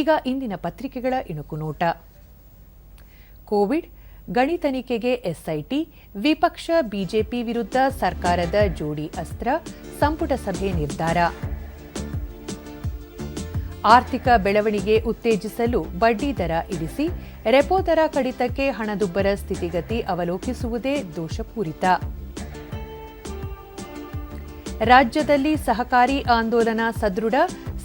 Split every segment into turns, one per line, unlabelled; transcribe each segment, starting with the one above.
ಈಗ ಇಂದಿನ ಪತ್ರಿಕೆಗಳ ಇಣುಕು ನೋಟ. ಕೋವಿಡ್ ಗಣಿ ತನಿಖೆಗೆ ಎಸ್ಐಟಿ, ವಿಪಕ್ಷ ಬಿಜೆಪಿ ವಿರುದ್ಧ ಸರ್ಕಾರದ ಜೋಡಿ ಅಸ್ತ್ರ, ಸಂಪುಟ ಸಭೆ ನಿರ್ಧಾರ. ಆರ್ಥಿಕ ಬೆಳವಣಿಗೆ ಉತ್ತೇಜಿಸಲು ಬಡ್ಡಿ ದರ ಇಳಿಸಿ ರೆಪೋ ದರ ಕಡಿತಕ್ಕೆ ಹಣದುಬ್ಬರ ಸ್ಥಿತಿಗತಿ ಅವಲೋಕಿಸುವುದೇ ದೋಷಪೂರಿತ. ರಾಜ್ಯದಲ್ಲಿ ಸಹಕಾರಿ ಆಂದೋಲನ ಸದೃಢ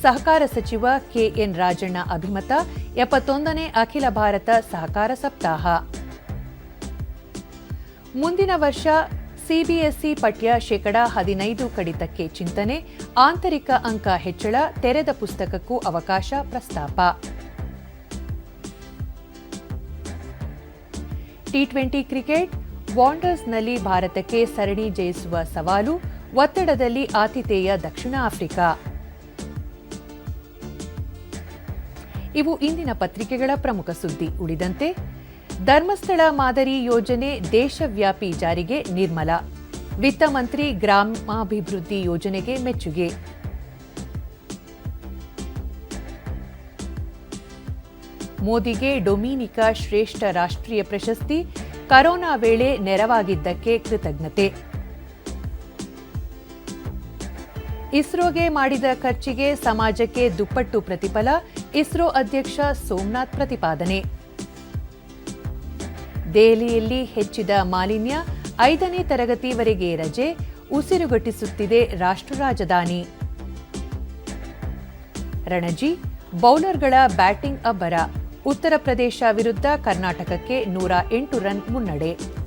ಸಹಕಾರ ಸಚಿವ ಕೆಎನ್ ರಾಜಣ್ಣ ಅಭಿಮತ, ಎಪ್ಪತ್ತೊಂದನೇ ಅಖಿಲ ಭಾರತ ಸಹಕಾರ ಸಪ್ತಾಹ. ಮುಂದಿನ ವರ್ಷ ಸಿಬಿಎಸ್ಇ ಪಠ್ಯ ಶೇಕಡ ಹದಿನೈದು ಕಡಿತಕ್ಕೆ ಚಿಂತನೆ, ಆಂತರಿಕ ಅಂಕ ಹೆಚ್ಚಳ ತೆರೆದ ಪುಸ್ತಕಕ್ಕೂ ಅವಕಾಶ ಪ್ರಸ್ತಾಪ. ಟಿ ಟ್ವೆಂಟಿ ಕ್ರಿಕೆಟ್ ವಾಂಡರ್ಸ್ನಲ್ಲಿ ಭಾರತಕ್ಕೆ ಸರಣಿ ಜಯಿಸುವ ಸವಾಲು ಒತ್ತಡದಲ್ಲಿ ಆತಿಥೇಯ ದಕ್ಷಿಣ ಆಫ್ರಿಕಾ. ಇವು ಇಂದಿನ ಪತ್ರಿಕೆಗಳ ಪ್ರಮುಖ ಸುದ್ದಿ. ಉಳಿದಂತೆ, ಧರ್ಮಸ್ಥಳ ಮಾದರಿ ಯೋಜನೆ ದೇಶವ್ಯಾಪಿ ಜಾರಿಗೆ ನಿರ್ಮಲ. ವಿತ್ತ ಮಂತ್ರಿ ಗ್ರಾಮಾಭಿವೃದ್ಧಿ ಯೋಜನೆಗೆ ಮೆಚ್ಚುಗೆ. ಮೋದಿಗೆ ಡೊಮಿನಿಕಾ ಶ್ರೇಷ್ಠ ರಾಷ್ಟ್ರೀಯ ಪ್ರಶಸ್ತಿ. ಕರೋನಾ ವೇಳೆ ನೆರವಾಗಿದ್ದಕ್ಕೆ ಕೃತಜ್ಞತೆ. ಇಸ್ರೋಗೆ ಮಾಡಿದ ಖರ್ಚಿಗೆ ಸಮಾಜಕ್ಕೆ ದುಪ್ಪಟ್ಟು ಪ್ರತಿಫಲ, ಇಸ್ರೋ ಅಧ್ಯಕ್ಷ ಸೋಮನಾಥ್ ಪ್ರತಿಪಾದನೆ. ದೆಹಲಿಯಲ್ಲಿ ಹೆಚ್ಚಿದ ಮಾಲಿನ್ಯ, ಐದನೇ ತರಗತಿವರೆಗೆ ರಜೆ ಉಸಿರುಗಟ್ಟಿಸುತ್ತಿದೆ ರಾಷ್ಟ್ರ ರಾಜಧಾನಿ. ರಣಜಿ, ಬೌಲರ್ಗಳ ಬ್ಯಾಟಿಂಗ್ ಅಬ್ಬರ, ಉತ್ತರ ಪ್ರದೇಶ ವಿರುದ್ಧ ಕರ್ನಾಟಕಕ್ಕೆ ನೂರ ಎಂಟು ರನ್ ಮುನ್ನಡೆ.